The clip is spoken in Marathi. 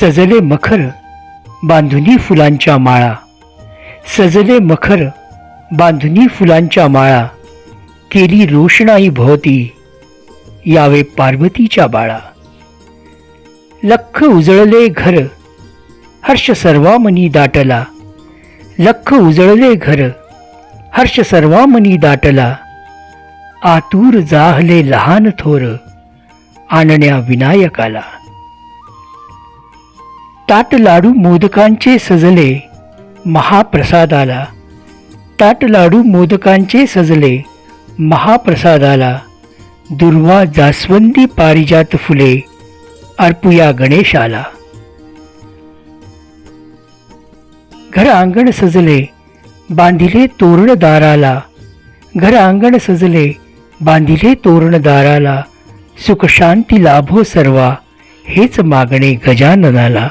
सजले मखर बांधुनी फुलांच्या माळा. सजले मखर बांधुनी फुलांच्या माळा. केली रोषणाई भोवती यावे पार्वतीच्या बाळा. लख उजळले घर हर्ष सर्वामनी दाटला. लख उजळले घर हर्ष सर्वामनी दाटला. आतूर जाहले लहान थोर आणण्या विनायकाला. ताट लाडू मोदकांचे सजले महाप्रसादाला. ताट लाडू मोदकांचे सजले महाप्रसादाला. दुर्वा जास्वंदी पारिजात फुले अर्पुया गणेशाला. घर अंगण सजले बांधिले तोरण दाराला घर अंगण सजले बांधिले तोरण दाराला सुखशांती लाभो सर्वा हेच मागणे गजाननाला.